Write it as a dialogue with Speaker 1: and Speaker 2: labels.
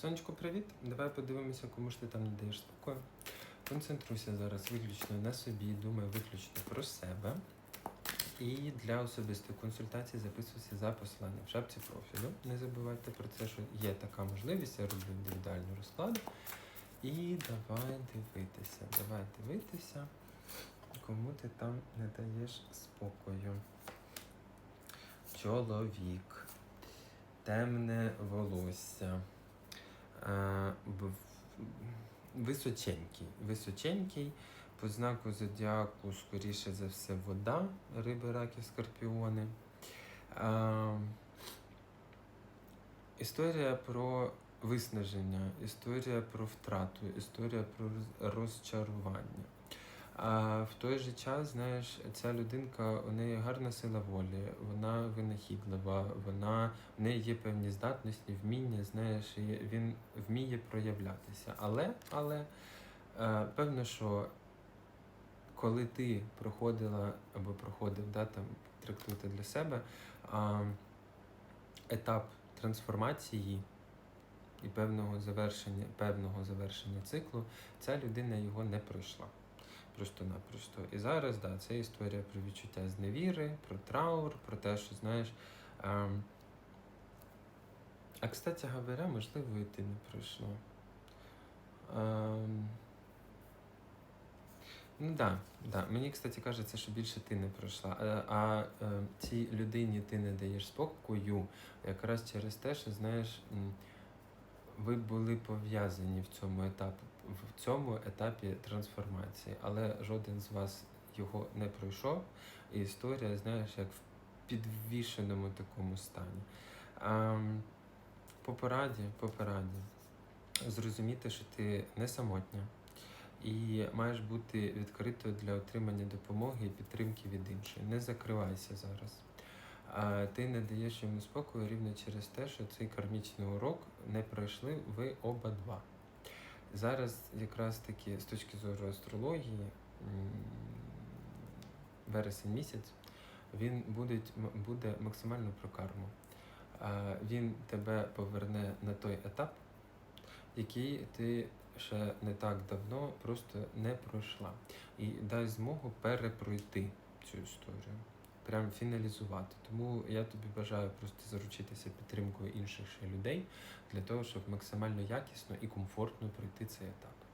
Speaker 1: Сонечко, привіт. Давай подивимося, кому ж ти там не даєш спокою. Концентруйся зараз виключно на собі, думай виключно про себе. І для особистої консультації записуйся за посиланням в шапці профілю. Не забувайте про це, що є така можливість, я роблю індивідуальні розклади. І давай дивитися, давай дивитися, кому ти там не даєш спокою. Чоловік, темне волосся, височенький, височенький, по знаку зодіаку, скоріше за все, вода, риби, раки, скорпіони. Е, Історія про виснаження, історія про втрату, історія про розчарування. А в той же час, знаєш, ця людинка, у неї гарна сила волі, вона винахідлива, вона в неї є певні здатності, вміння, знаєш, він вміє проявлятися. Але, але е, певно, що коли ти проходила або проходив, да, там трактуйте для себе а, етап трансформації і певного завершення, певного завершення циклу, ця людина його не пройшла. Просто-напросто. І зараз, да, це історія про відчуття зневіри, про траур, про те, що знаєш. Ем... А кстати говоря, можливо, і ти не пройшло. Ем... Ну да, да. Мені, кстати, кажеться, що більше ти не пройшла. А, а е, цій людині ти не даєш спокою, якраз через те, що знаєш, ви були пов'язані в цьому етапі, в цьому етапі трансформації, але жоден з вас його не пройшов. І історія, знаєш, як в підвішеному такому стані. А, по пораді, по пораді, зрозуміти, що ти не самотня і маєш бути відкритою для отримання допомоги і підтримки від іншої. Не закривайся зараз. А ти не даєш йому спокою рівно через те, що цей кармічний урок не пройшли ви оба два. Зараз якраз таки з точки зору астрології, вересень місяць, він буде, буде максимально про карму. Він тебе поверне на той етап, який ти ще не так давно просто не пройшла. І дасть змогу перепройти цю історію, прям фіналізувати. Тому я тобі бажаю просто заручитися підтримкою інших ще людей для того, щоб максимально якісно і комфортно пройти цей етап.